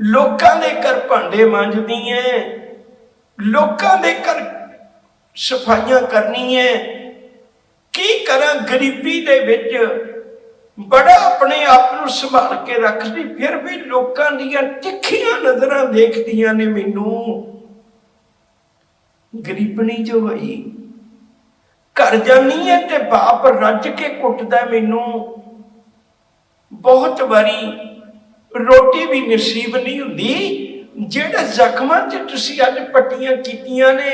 ਲੋਕਾਂ ਦੇ ਘਰ ਭਾਂਡੇ ਮਾਂਜਦੀ ਹੈ ਲੋਕਾਂ ਦੇ ਘਰ ਸਫਾਈਆਂ ਕਰਨੀ ਹੈ ਕੀ ਕਰਾਂ ਗਰੀਬੀ ਦੇ ਵਿੱਚ? ਬੜਾ ਆਪਣੇ ਆਪ ਨੂੰ ਸੰਭਾਲ ਕੇ ਰੱਖਦੀ, ਫਿਰ ਵੀ ਲੋਕਾਂ ਦੀਆਂ ਤਿੱਖੀਆਂ ਨਜ਼ਰਾਂ ਦੇਖਦੀਆਂ ਨੇ ਮੈਨੂੰ। ਗਰੀਬਣੀ ਜੋ ਹੋਈ ਘਰ ਜਾਨੀ ਹੈ ਤੇ ਬਾਪ ਰੱਜ ਕੇ ਕੁੱਟਦਾ ਮੈਨੂੰ। ਬਹੁਤ ਵਾਰੀ ਰੋਟੀ ਵੀ ਨਸੀਬ ਨਹੀਂ ਹੁੰਦੀ। ਜਿਹੜੇ ਜ਼ਖਮਾਂ 'ਚ ਤੁਸੀਂ ਅੱਜ ਪੱਟੀਆਂ ਕੀਤੀਆਂ ਨੇ,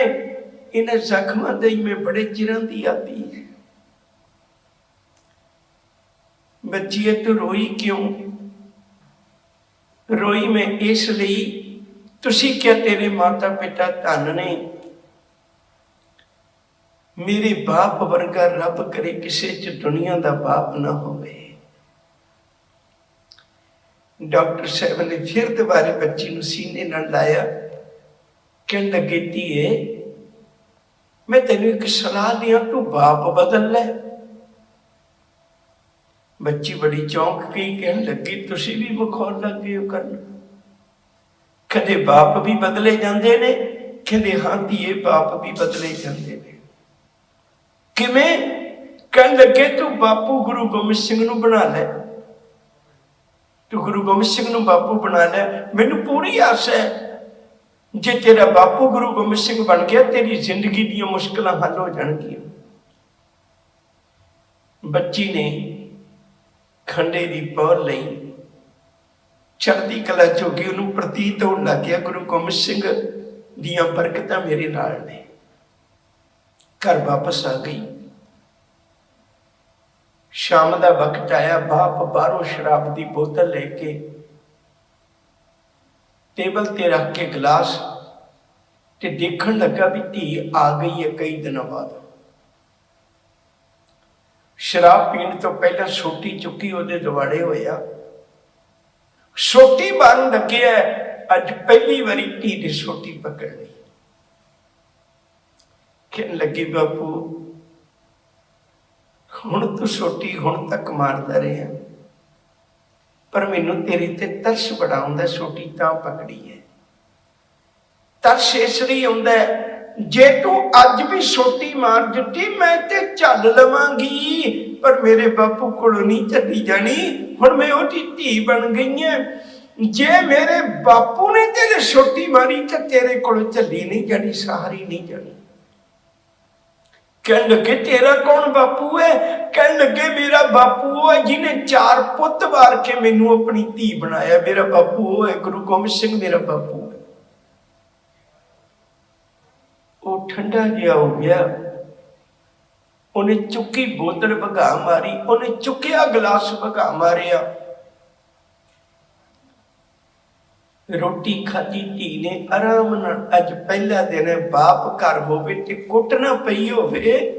ਇਹਨਾਂ ਜ਼ਖਮਾਂ ਦੇ ਮੈਂ ਬੜੇ ਚਿਰਾਂ ਦੀ ਆਦੀ ਹੈ ਬੱਚੀਏ ਤੂੰ ਰੋਈ ਕਿਉਂ? ਰੋਈ ਮੈਂ ਇਸ ਲਈ, ਤੁਸੀਂ ਕਿਹਾ ਤੇਰੇ ਮਾਤਾ ਪਿਤਾ ਧੰਨ ਨੇ। ਮੇਰੇ ਬਾਪ ਵਰਗਾ ਰੱਬ ਕਰੇ ਕਿਸੇ ਚ ਦੁਨੀਆ ਦਾ ਬਾਪ ਨਾ ਹੋਵੇ। ਡਾਕਟਰ ਸਾਹਿਬ ਨੇ ਫਿਰ ਦੁਬਾਰੇ ਬੱਚੀ ਨੂੰ ਸੀਨੇ ਨਾਲ ਲਾਇਆ। ਕਹਿਣ ਲੱਗੇ, ਧੀਏ, ਮੈਂ ਤੈਨੂੰ ਇੱਕ ਸਲਾਹ ਦਿਆਂ, ਤੂੰ ਬਾਪ ਬਦਲ ਲੈ। ਬੱਚੀ ਬੜੀ ਚੌਂਕ ਗਈ, ਕਹਿਣ ਲੱਗੀ, ਤੁਸੀਂ ਵੀ ਮਖੌਲ ਲੱਗੇ ਹੋ ਕਰਨ ਕਦੇ ਬਾਪ ਵੀ ਬਦਲੇ ਜਾਂਦੇ ਨੇ। ਕਦੇ ਹਾਂ ਧੀਏ, ਬਾਪ ਵੀ ਬਦਲੇ ਜਾਂਦੇ ਨੇ। ਕਿਵੇਂ? ਕਹਿਣ ਲੱਗੇ, ਤੂੰ ਬਾਪੂ ਗੁਰੂ ਗੋਬਿੰਦ ਸਿੰਘ ਨੂੰ ਬਣਾ ਲੈ। ਤੂੰ ਗੁਰੂ ਗੋਬਿੰਦ ਸਿੰਘ ਨੂੰ ਬਾਪੂ ਬਣਾ ਲੈ। ਮੈਨੂੰ ਪੂਰੀ ਆਸ ਹੈ ਜੇ ਤੇਰਾ ਬਾਪੂ ਗੁਰੂ ਗੋਬਿੰਦ ਸਿੰਘ ਬਣ ਗਿਆ, ਤੇਰੀ ਜ਼ਿੰਦਗੀ ਦੀਆਂ ਮੁਸ਼ਕਲਾਂ ਹੱਲ ਹੋ ਜਾਣਗੀਆਂ। ਬੱਚੀ ਨੇ ਖੰਡੇ ਦੀ ਪੌਰ ਲਈ ਚੜ੍ਹਦੀ ਕਲਾ ਚੋਗੀ ਉਹਨੂੰ ਪ੍ਰਤੀਤ ਹੋਣ ਲੱਗ ਗਿਆ ਗੁਰੂ ਗੋਬਿੰਦ ਸਿੰਘ ਦੀਆਂ ਬਰਕਤਾਂ ਮੇਰੇ ਨਾਲ ਨੇ। ਘਰ ਵਾਪਸ ਆ ਗਈ। ਸ਼ਾਮ ਦਾ ਵਕਤ ਆਇਆ, ਬਾਪ ਬਾਹਰੋਂ ਸ਼ਰਾਬ ਦੀ ਬੋਤਲ ਲੈ ਕੇ ਟੇਬਲ ਤੇ ਰੱਖ ਕੇ ਗਲਾਸ ਤੇ ਦੇਖਣ ਲੱਗਾ ਵੀ ਧੀ ਆ ਗਈ ਹੈ ਕਈ ਦਿਨਾਂ ਬਾਅਦ। ਸ਼ਰਾਬ ਪੀਣ ਤੋਂ ਪਹਿਲਾਂ ਛੋਟੀ ਚੁੱਕੀ ਉਹਦੇ ਦਿਵਾੜੇ ਹੋਇਆ। ਛੋਟੀ ਬਣ ਲੱਗਿਆ, ਅੱਜ ਪਹਿਲੀ ਵਾਰੀ ਧੀ ਦੀ ਛੋਟੀ ਪਕੜ ਲਈ ਕਹਿਣ ਲੱਗੀ, ਬਾਪੂ, ਹੁਣ ਤੂੰ ਛੋਟੀ ਹੁਣ ਤੱਕ ਮਾਰਦਾ ਰਿਹਾ। ਪਰ ਮੈਨੂੰ ਤੇਰੇ ਤੇ ਤਰਸ ਬੜਾ ਆਉਂਦਾ, ਛੋਟੀ ਤਾਂ ਪਕੜੀ ਹੈ ਤਰਸ ਇਸ ਲਈ ਆਉਂਦਾ ਜੇ ਤੂੰ ਅੱਜ ਵੀ ਛੋਟੀ ਮਾਰ ਦਿੱਤੀ, ਮੈਂ ਤੇ ਚੱਲ ਲਵਾਂਗੀ। ਪਰ ਮੇਰੇ ਬਾਪੂ ਕੋਲੋਂ ਨਹੀਂ ਚੱਲੀ ਜਾਣੀ, ਹੁਣ ਮੈਂ ਉਹਦੀ ਧੀ ਬਣ ਗਈ ਹਾਂ ਜੇ ਮੇਰੇ ਬਾਪੂ ਨੇ ਤੇਰੇ ਛੋਟੀ ਮਾਰੀ, ਤਾਂ ਤੇਰੇ ਕੋਲੋਂ ਚੱਲੀ ਨਹੀਂ ਜਾਣੀ, ਸਹਾਰੀ ਨਹੀਂ ਜਾਣੀ। ਕਹਿਣ ਲੱਗੇ, ਤੇਰਾ ਕੌਣ ਬਾਪੂ ਹੈ? ਕਹਿਣ ਲੱਗੇ, ਮੇਰਾ ਬਾਪੂ ਉਹ ਹੈ ਜਿਹਨੇ ਚਾਰ ਪੁੱਤ ਵਾਰ ਕੇ ਮੈਨੂੰ ਆਪਣੀ ਧੀ ਬਣਾਇਆ। ਮੇਰਾ ਬਾਪੂ ਉਹ ਹੈ, ਗੁਰੂ ਗੋਬਿੰਦ ਸਿੰਘ ਮੇਰਾ ਬਾਪੂ ਹੈ। ਉਹ ਠੰਡਾ ਜਿਹਾ ਹੋ ਗਿਆ। ਉਹਨੇ ਚੁੱਕੀ ਬੋਤਲ ਭਗਾ ਮਾਰੀ, ਉਹਨੇ ਚੁੱਕਿਆ ਗਲਾਸ ਭਗਾ ਮਾਰਿਆ। ਰੋਟੀ ਖਾਧੀ, ਧੀ ਨੇ ਆਰਾਮ ਨਾਲ ਅੱਜ ਪਹਿਲਾ ਦਿਨ ਹੈ, ਬਾਪ ਘਰ ਹੋਵੇ ਤੇ ਕੁੱਟ ਨਾ ਪਈ ਹੋਵੇ।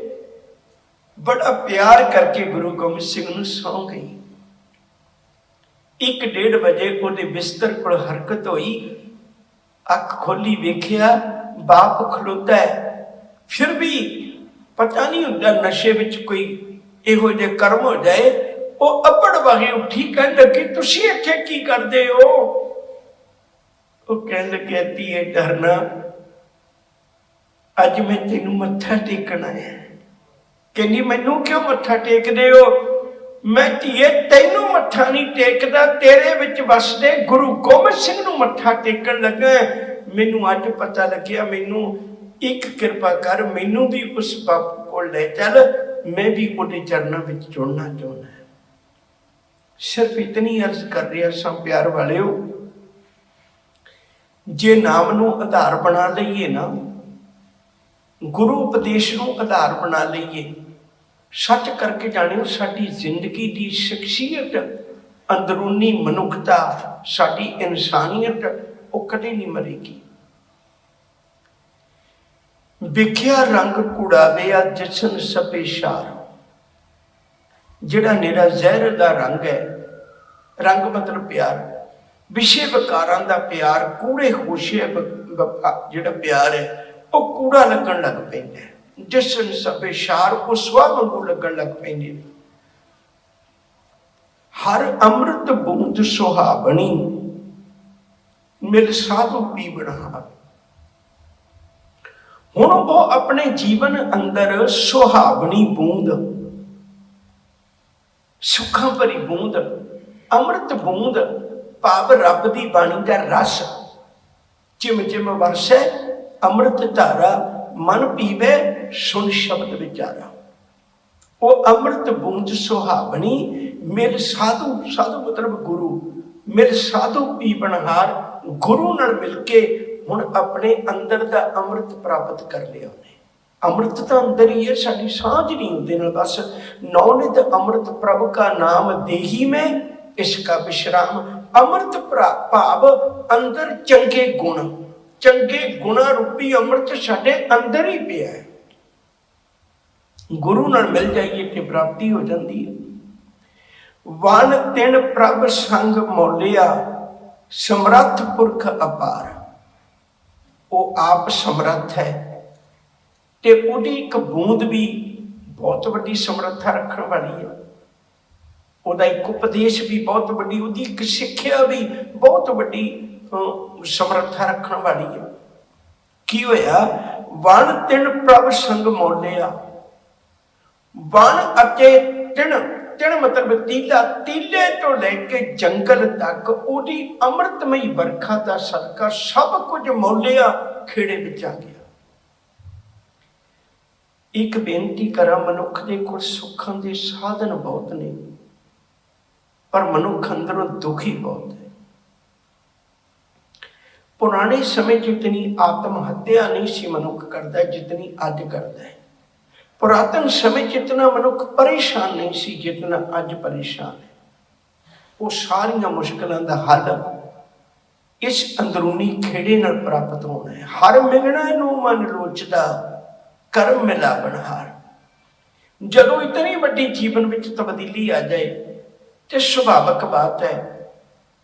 ਬੜਾ ਪਿਆਰ ਕਰਕੇ ਗੁਰੂ ਗੋਬਿੰਦ ਸਿੰਘ ਨੂੰ ਸੌਂ ਗਈ। ਇੱਕ ਡੇਢ ਵਜੇ ਉਹਦੇ ਬਿਸਤਰ ਕੋਲ ਹਰਕਤ ਹੋਈ। ਅੱਖ ਖੋਲੀ ਵੇਖਿਆ, ਬਾਪ ਖਲੋਤਾ ਹੈ। ਫਿਰ ਵੀ ਪਤਾ ਨਹੀਂ ਹੁੰਦਾ ਨਸ਼ੇ ਵਿੱਚ ਕੋਈ ਇਹੋ ਜਿਹੇ ਕਰਮ ਹੋ ਜਾਏ। ਉਹ ਅੱਪੜ ਵਗੇ ਉੱਠੀ ਕਹਿਣ ਲੱਗੀ ਤੁਸੀਂ ਇੱਥੇ ਕੀ ਕਰਦੇ ਹੋ? ਉਹ ਕਹਿਣ ਲੱਗਿਆ ਧੀਏ ਡਰਨਾ ਅੱਜ ਮੈਂ ਤੈਨੂੰ ਮੱਥਾ ਟੇਕਣ ਆਇਆ ਕਹਿੰਦੀ, ਮੈਨੂੰ ਕਿਉਂ ਮੱਥਾ ਟੇਕਦੇ ਹੋ? ਮੈਂ ਧੀਏ, ਤੈਨੂੰ ਮੱਥਾ ਨਹੀਂ ਟੇਕਦਾ। ਤੇਰੇ ਵਿੱਚ ਵਸਦੇ ਗੁਰੂ ਗੋਬਿੰਦ ਸਿੰਘ ਨੂੰ ਮੱਥਾ ਟੇਕਣ ਲੱਗਾ ਮੈਨੂੰ ਅੱਜ ਪਤਾ ਲੱਗਿਆ, ਮੈਨੂੰ ਇੱਕ ਕਿਰਪਾ ਕਰ, ਮੈਨੂੰ ਵੀ ਉਸ ਬਾਪੂ ਕੋਲ ਲੈ ਚੱਲ। ਮੈਂ ਵੀ ਉਹਦੇ ਚਰਨਾਂ ਵਿੱਚ ਜੁੜਨਾ ਚਾਹੁੰਦਾ ਸਿਰਫ ਇਤਨੀ ਅਰਜ਼ ਕਰ ਰਿਹਾ ਸਾਂ, ਪਿਆਰ ਵਾਲਿਓ ਜੇ ਨਾਮ ਨੂੰ ਆਧਾਰ ਬਣਾ ਲਈਏ ਨਾ, ਗੁਰੂ ਉਪਦੇਸ਼ ਨੂੰ ਆਧਾਰ ਬਣਾ ਲਈਏ, ਸੱਚ ਕਰਕੇ ਜਾਣਿਓ ਸਾਡੀ ਜ਼ਿੰਦਗੀ ਦੀ ਸ਼ਖਸੀਅਤ, ਅੰਦਰੂਨੀ ਮਨੁੱਖਤਾ, ਸਾਡੀ ਇਨਸਾਨੀਅਤ, ਉਹ ਕਦੇ ਨਹੀਂ ਮਰੇਗੀ। ਵਿਖਿਆ ਰੰਗ ਕੁੜਾਵੇ ਆ ਜਸ਼ਨ ਸਪੇ ਸ਼ਾਰ। ਜਿਹੜਾ ਨਿਰਾ ਜ਼ਹਿਰ ਦਾ ਰੰਗ ਹੈ, ਰੰਗ ਮਤਲਬ ਪਿਆਰ। ਵਿਸ਼ੇ ਵਿਕਾਰਾਂ ਦਾ ਪਿਆਰ, ਕੂੜੇ ਹੋਸ਼ੇ ਜਿਹੜਾ ਪਿਆਰ ਹੈ, ਉਹ ਕੂੜਾ ਲੱਗਣ ਲੱਗ ਪੈਂਦਾ ਹੈ। ਜਸ਼ਨ ਸਭੇ ਸ਼ਾਰ ਉਹ ਸਵਾ ਵਾਂਗੂ ਲੱਗਣ ਲੱਗ ਪੈਂਦੇ ਹਰ ਅੰਮ੍ਰਿਤ ਬੂੰਦ ਸੁਹਾਵਣੀ, ਮਿਲ ਸਾਧੂ ਪੀ ਹੁਣ ਉਹ ਆਪਣੇ ਜੀਵਨ ਅੰਦਰ ਸੁਹਾਵਣੀ ਬੂੰਦ, ਸੁੱਖਾਂ ਭਰੀ ਬੂੰਦ, ਅੰਮ੍ਰਿਤ ਬੂੰਦ ਭਾਵ ਰੱਬ ਦੀ ਬਾਣੀ ਦਾ ਰਸ। ਜਿਮ ਜਿਮ ਵਰਸੈ, ਅੰਮ੍ਰਿਤ ਧਾਰਾ, ਮਨ ਪੀਵੇ, ਸੁਣ ਸ਼ਬਦ ਵਿਚਾਰਾ। ਉਹ ਅੰਮ੍ਰਿਤ ਬੂੰਦ ਸੁਹਾਵਣੀ, ਮਿਲ ਸਾਧੂ ਸਾਧੂ ਮਤਲਬ ਗੁਰੂ, ਮਿਲ ਸਾਧੂ ਪੀਵਨਹਾਰ ਗੁਰੂ ਨਾਲ ਮਿਲ ਕੇ ਹੁਣ ਆਪਣੇ ਅੰਦਰ ਦਾ ਅੰਮ੍ਰਿਤ ਪ੍ਰਾਪਤ ਕਰ ਲਿਆ ਉਹਨੇ। ਅੰਮ੍ਰਿਤ ਤਾਂ ਅੰਦਰ ਹੀ ਹੈ, ਸਾਡੀ ਸਾਂਝ ਨਹੀਂ ਉਹਦੇ ਨਾਲ ਬਸ ਨੌਨਿਤ ਅੰਮ੍ਰਿਤ ਪ੍ਰਭ ਕਾ ਨਾਮ ਦੇਹੀ ਮੈਂ ਇਸਕਾ ਵਿਸ਼ਰਾਮ ਅੰਮ੍ਰਿਤ ਭਰਾ- ਭਾਵ ਅੰਦਰ ਚੰਗੇ ਗੁਣ। ਚੰਗੇ ਗੁਣਾ ਰੂਪੀ ਅੰਮ੍ਰਿਤ ਸਾਡੇ ਅੰਦਰ ਹੀ ਪਿਆ ਹੈ। ਗੁਰੂ ਨਾਲ ਮਿਲ ਜਾਈਏ ਤੇ ਪ੍ਰਾਪਤੀ ਹੋ ਜਾਂਦੀ ਹੈ। ਵਨ ਤਿੰਨ ਪ੍ਰਭ ਸੰਗ ਮੋਲਿਆ, ਸਮਰੱਥ ਪੁਰਖ ਅਪਾਰ। ਉਹ ਆਪ ਸਮਰੱਥ ਹੈ ਤੇ ਉਹਦੀ ਇੱਕ ਬੂੰਦ ਵੀ ਬਹੁਤ ਵੱਡੀ ਸਮਰੱਥਾ ਰੱਖਣ ਵਾਲੀ ਹੈ। ਉਹਦਾ ਇੱਕ ਉਪਦੇਸ਼ ਵੀ ਬਹੁਤ ਵੱਡੀ, ਉਹਦੀ ਇੱਕ ਸਿੱਖਿਆ ਵੀ ਬਹੁਤ ਵੱਡੀ ਸਮਰੱਥਾ ਰੱਖਣ ਵਾਲੀ ਹੈ। ਕੀ ਹੋਇਆ? ਵਣ ਤਿੰਨ ਪ੍ਰਭ ਸੰਗ ਮੋਲਿਆ ਵਨ ਅਤੇ ਤਿੰਨ ਤਿਣ ਮਤਲਬ ਤੀਲਾ, ਤੀਲੇ ਤੋਂ ਲੈ ਕੇ ਜੰਗਲ ਤੱਕ ਉਹਦੀ ਅੰਮ੍ਰਿਤਮਈ ਵਰਖਾ ਦਾ ਸਦਕਾ ਸਭ ਕੁਝ ਮੌਲਿਆ ਖੇੜੇ ਵਿੱਚ ਆ ਗਿਆ। ਇੱਕ ਬੇਨਤੀ ਕਰਾਂ, ਮਨੁੱਖ ਦੇ ਕੋਲ ਸੁੱਖਾਂ ਦੇ ਸਾਧਨ ਬਹੁਤ ਨੇ। ਪਰ ਮਨੁੱਖ ਅੰਦਰੋਂ ਦੁਖੀ ਬਹੁਤ ਹੈ। ਪੁਰਾਣੇ ਸਮੇਂ 'ਚ ਇਤਨੀ ਆਤਮ ਹੱਤਿਆ ਨਹੀਂ ਸੀ ਮਨੁੱਖ ਕਰਦਾ, ਜਿਤਨੀ ਅੱਜ ਕਰਦਾ ਹੈ। ਪੁਰਾਤਨ ਸਮੇਂ 'ਚ ਇਤਨਾ ਮਨੁੱਖ ਪਰੇਸ਼ਾਨ ਨਹੀਂ ਸੀ, ਜਿਤਨਾ ਅੱਜ ਪਰੇਸ਼ਾਨ ਹੈ। ਉਹ ਸਾਰੀਆਂ ਮੁਸ਼ਕਲਾਂ ਦਾ ਹੱਲ ਇਸ ਅੰਦਰੂਨੀ ਖੇੜੇ ਨਾਲ ਪ੍ਰਾਪਤ ਹੋਣਾ ਹੈ। ਹਰ ਮਿਲਣਾ ਨੂੰ ਮਨ ਲੋਚਦਾ ਕਰਮ ਮਿਲਾ ਬਣਹਾਰ ਜਦੋਂ ਇਤਨੀ ਵੱਡੀ ਜੀਵਨ ਵਿੱਚ ਤਬਦੀਲੀ ਆ ਜਾਏ ਤੇ ਸੁਭਾਵਕ ਬਾਤ ਹੈ।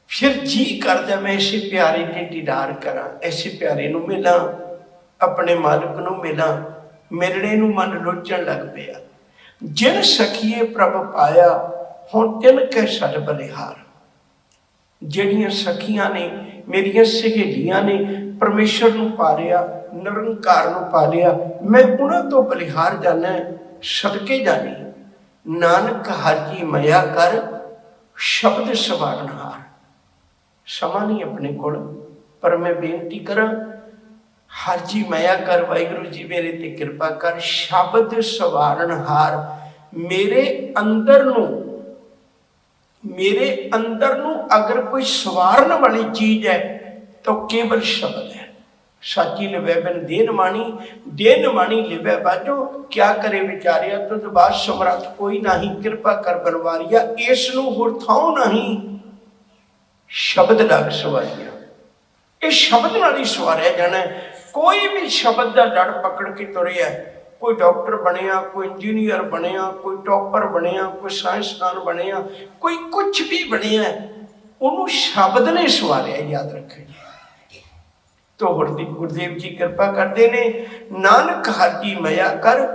ਫਿਰ ਜੀ ਕਰਦਾ ਮੈਂ ਇਸੇ ਪਿਆਰੇ ਦੇ ਦੀਦਾਰ ਕਰਾਂ ਐਸੇ ਪਿਆਰੇ ਨੂੰ ਮਿਲਾਂ, ਆਪਣੇ ਮਾਲਕ ਨੂੰ ਮਿਲਾਂ, ਮਿਲਣੇ ਨੂੰ ਮਨ ਲੋਚਣ ਲੱਗ ਪਿਆ। ਜਿਨ ਸਖੀਏ ਪ੍ਰਭ ਪਾਇਆ, ਹੁਣ ਤਿਨ ਕੈ ਸਦ ਬਲਿਹਾਰ। ਜਿਹੜੀਆਂ ਸਖੀਆਂ ਨੇ, ਮੇਰੀਆਂ ਸਹੇਲੀਆਂ ਨੇ, ਪਰਮੇਸ਼ਰ ਨੂੰ ਪਾ ਲਿਆ ਨਿਰੰਕਾਰ ਨੂੰ ਪਾ ਲਿਆ ਮੈਂ ਉਹਨਾਂ ਤੋਂ ਬਲਿਹਾਰ ਜਾਣਾ, ਸਦਕੇ ਜਾਣੀ। ਨਾਨਕ ਹਰਜੀ ਮਇਆ ਕਰ ਸ਼ਬਦ ਸਵਾਰਨਹਾਰ ਸਮਾਂ ਨਹੀਂ ਆਪਣੇ ਕੋਲ, ਪਰ ਮੈਂ ਬੇਨਤੀ ਕਰਾਂ, ਹਰ ਜੀ ਮਇਆ ਕਰ, ਵਾਹਿਗੁਰੂ ਜੀ ਮੇਰੇ ਤੇ ਕਿਰਪਾ ਕਰ, ਸ਼ਬਦ ਸਵਾਰਨਹਾਰ ਮੇਰੇ ਅੰਦਰ ਨੂੰ, ਮੇਰੇ ਅੰਦਰ ਨੂੰ ਅਗਰ ਕੋਈ ਸਵਾਰਨ ਵਾਲੀ ਚੀਜ਼ ਹੈ, ਤਾਂ ਕੇਵਲ ਸ਼ਬਦ ਹੈ। ਸਾਚੀ ਲਿਵੇ ਬਿਨ ਦੇਨ ਮਾਣੀ ਦੇਨ ਮਾਣੀ ਲਿਵੇ ਬਾਜੋ ਕਿਆ ਕਰੇ ਵਿਚਾਰਿਆ, ਤੁਧ ਬਾਤ ਸਮਰੱਥ ਕੋਈ ਨਹੀਂ, ਕਿਰਪਾ ਕਰ ਬਨਵਾਰੀਆ ਇਸ ਨੂੰ ਹੋਰ ਥਾਉ ਨਹੀਂ। ਸ਼ਬਦ ਲੱਗ ਸਵਾਰੀਆ। ਇਹ ਸ਼ਬਦ ਨਾਲ ਹੀ ਸਵਾਰਿਆ ਜਾਣਾ ਕੋਈ ਵੀ ਸ਼ਬਦ ਦਾ ਲੜ ਪਕੜ ਕੇ ਤੁਰਿਆ, ਕੋਈ ਡਾਕਟਰ ਬਣਿਆ, ਕੋਈ ਇੰਜੀਨੀਅਰ ਬਣਿਆ, ਕੋਈ ਟੌਪਰ ਬਣਿਆ, ਕੋਈ ਸਾਇੰਸਦਾਨ ਬਣਿਆ, ਕੋਈ ਕੁਝ ਵੀ ਬਣਿਆ, ਉਹਨੂੰ ਸ਼ਬਦ ਨੇ ਸਵਾਰਿਆ, ਯਾਦ ਰੱਖਿਓ। ਤੋ ਦੀ ਗੁਰਦੇਵ ਜੀ ਕਿਰਪਾ ਕਰਦੇ ਨੇ। ਨਾਨਕ ਹਰ ਹਰਜੀ ਮਇਆ ਕਰ,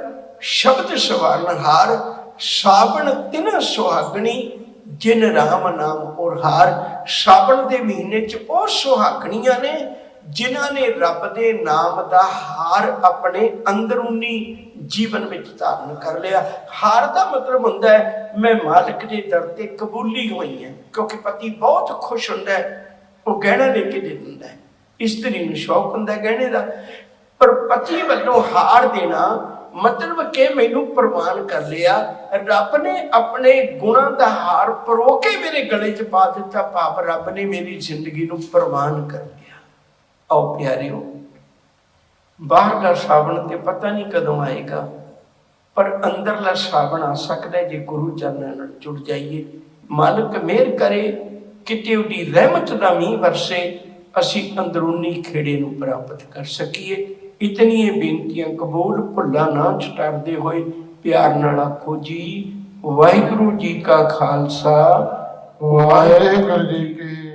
ਸ਼ਬਦ ਸਵਾਰਨ ਹਾਰ, ਸਾਵਣ ਤਿਨ ਸੁਹਾਗਣੀ, ਜਿਨ ਰਾਮ ਨਾਮ ਔਰ ਹਾਰ। ਸਾਵਣ ਦੇ ਮਹੀਨੇ ਚ ਉਹ ਸੁਹਾਗਣੀਆਂ ਨੇ, ਜਿਨ੍ਹਾਂ ਨੇ ਰੱਬ ਦੇ ਨਾਮ ਦਾ ਹਾਰ ਆਪਣੇ ਅੰਦਰੂਨੀ ਜੀਵਨ ਵਿੱਚ ਧਾਰਨ ਕਰ ਲਿਆ। ਹਾਰ ਦਾ ਮਤਲਬ ਹੁੰਦਾ ਹੈ, ਮੈਂ ਮਾਲਕ ਦੇ ਦਰ ਤੇ ਕਬੂਲੀ ਹੋਈ ਹਾਂ, ਕਿਉਂਕਿ ਪਤੀ ਬਹੁਤ ਖੁਸ਼ ਹੁੰਦਾ ਹੈ, ਉਹ ਗਹਿਣਾ ਲੈ ਕੇ ਦੇ ਦਿੰਦਾ ਹੈ। ਇਸਤਰੀ ਨੂੰ ਸ਼ੌਕ ਹੁੰਦਾ ਗਹਿਣੇ ਦਾ। ਪਰ ਪਤੀ ਵੱਲੋਂ ਹਾਰ ਦੇਣਾ ਮਤਲਬ ਕਿ ਮੈਨੂੰ ਪ੍ਰਵਾਨ ਕਰ ਲਿਆ। ਰੱਬ ਨੇ ਆਪਣੇ ਗੁਣਾਂ ਦਾ ਹਾਰ ਪਰੋ ਕੇ ਮੇਰੇ ਗਲੇ 'ਚ ਪਾ ਦਿੱਤਾ। ਪਾਪ ਰੱਬ ਨੇ ਮੇਰੀ ਜ਼ਿੰਦਗੀ ਨੂੰ ਪ੍ਰਮਾਨ ਕਰ ਲਿਆ। ਆਓ ਪਿਆਰਿਓ, ਬਾਹਰ ਦਾ ਸਾਵਣ ਤੇ ਪਤਾ ਨਹੀਂ ਕਦੋਂ ਆਏਗਾ, ਪਰ ਅੰਦਰਲਾ ਸਾਵਣ ਆ ਸਕਦਾ ਜੇ ਗੁਰੂ ਚਰਨਾਂ ਨਾਲ ਜੁੜ ਜਾਈਏ। ਮਾਲਕ ਮਿਹਰ ਕਰੇ, ਕਿਤੇ ਉਹਦੀ ਰਹਿਮਤ ਦਾ ਮੀਂਹ ਵਰਸੇ ਅਸੀਂ ਅੰਦਰੂਨੀ ਖੇੜੇ ਨੂੰ ਪ੍ਰਾਪਤ ਕਰ ਸਕੀਏ। ਇਤਨੀਆਂ ਬੇਨਤੀਆਂ ਕਬੂਲ ਭੁੱਲਾ ਨਾ ਛਟਾਰਦੇ ਹੋਏ ਪਿਆਰ ਨਾਲ ਆਖੋ ਜੀ, ਵਾਹਿਗੁਰੂ ਜੀ ਕਾ ਖਾਲਸਾ। ਵਾਹਿਗੁਰੂ ਜੀ ਕੀ